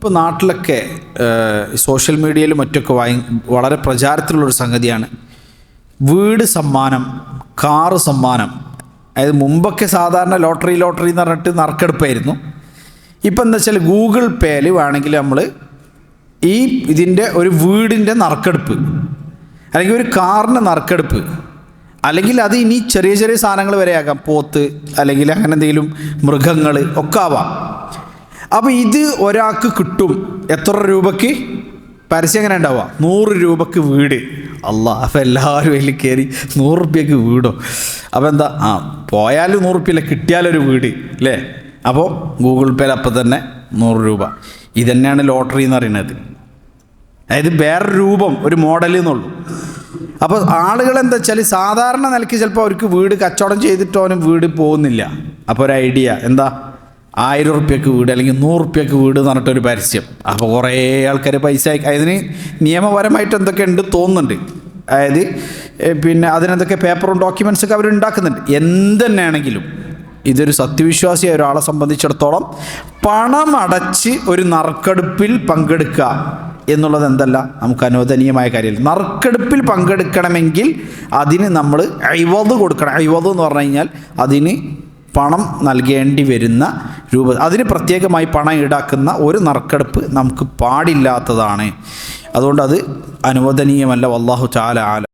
ഇപ്പോൾ നാട്ടിലൊക്കെ സോഷ്യൽ മീഡിയയിലും മറ്റൊക്കെ വായി വളരെ പ്രചാരത്തിലുള്ളൊരു സംഗതിയാണ്. വീട് സമ്മാനം കാറ് സമ്മാനം. അതായത് മുമ്പൊക്കെ സാധാരണ ലോട്ടറി ലോട്ടറി എന്ന് പറഞ്ഞിട്ട് നറുക്കെടുപ്പായിരുന്നു. ഇപ്പം എന്താ വെച്ചാൽ ഗൂഗിൾ പേയിൽ വേണമെങ്കിൽ നമ്മൾ ഈ ഇതിന്റെ ഒരു വീടിന്റെ നറുക്കെടുപ്പ് അല്ലെങ്കിൽ ഒരു കാറിന്റെ നറുക്കെടുപ്പ് അല്ലെങ്കിൽ അത് ഇനി ചെറിയ ചെറിയ സാധനങ്ങൾ വരെ പോത്ത് അല്ലെങ്കിൽ അങ്ങനെ എന്തെങ്കിലും മൃഗങ്ങൾ ഒക്കെ ആവാം. അപ്പോൾ ഇത് ഒരാൾക്ക് കിട്ടും. എത്ര രൂപയ്ക്ക് പരസ്യം എങ്ങനെ ഉണ്ടാവുക? നൂറ് രൂപക്ക് വീട്. അല്ല അപ്പോൾ എല്ലാവരും അതിൽ കയറി നൂറ് റുപ്യക്ക് വീടോ. അപ്പോൾ എന്താ? ആ പോയാലും നൂറ് റുപ്യല്ല കിട്ടിയാലൊരു വീട് അല്ലേ അപ്പോൾ ഗൂഗിൾ പേയിൽ അപ്പം തന്നെ നൂറ് രൂപ. ഇതന്നെയാണ് ലോട്ടറി എന്ന് പറയുന്നത്. അതായത് വേറൊരു രൂപം ഒരു മോഡൽ എന്നുള്ളൂ. അപ്പോൾ ആളുകൾ എന്താ വെച്ചാൽ സാധാരണ നിലയ്ക്ക് ചിലപ്പോൾ അവർക്ക് വീട് കച്ചവടം ചെയ്തിട്ടോനും വീട് പോകുന്നില്ല. അപ്പോൾ ഒരു ഐഡിയ എന്താ? ആയിരം റുപ്യക്ക് വീട് അല്ലെങ്കിൽ നൂറ് റുപ്യക്ക് വീട് എന്ന് പറഞ്ഞിട്ടൊരു പരസ്യം. അപ്പോൾ കുറേ ആൾക്കാർ പൈസ അതിന് നിയമപരമായിട്ട് എന്തൊക്കെ ഉണ്ട് തോന്നുന്നുണ്ട്. അതായത് പിന്നെ അതിനെന്തൊക്കെ പേപ്പറും ഡോക്യുമെന്റ്സ് ഒക്കെ അവർ ഉണ്ടാക്കുന്നുണ്ട്. എന്ത് തന്നെയാണെങ്കിലും ഇതൊരു സത്യവിശ്വാസിയായ ഒരാളെ സംബന്ധിച്ചിടത്തോളം പണം പണമടച്ച് ഒരു നറുക്കെടുപ്പിൽ പങ്കെടുക്കുക എന്നുള്ളത് എന്തല്ല? നമുക്ക് അനുവദനീയമായ കാര്യമില്ല. നറുക്കെടുപ്പിൽ പങ്കെടുക്കണമെങ്കിൽ അതിന് നമ്മൾ അഴിവത് കൊടുക്കണം. അഴിവത് എന്ന് പറഞ്ഞു കഴിഞ്ഞാൽ അതിന് പണം നൽകേണ്ടി വരുന്ന രൂപ. അതിന് പ്രത്യേകമായി പണം ഈടാക്കുന്ന ഒരു നറുക്കെടുപ്പ് നമുക്ക് പാടില്ലാത്തതാണ്. അതുകൊണ്ട് അത് അനുവദനീയമല്ല. വല്ലാഹു ചാല ആല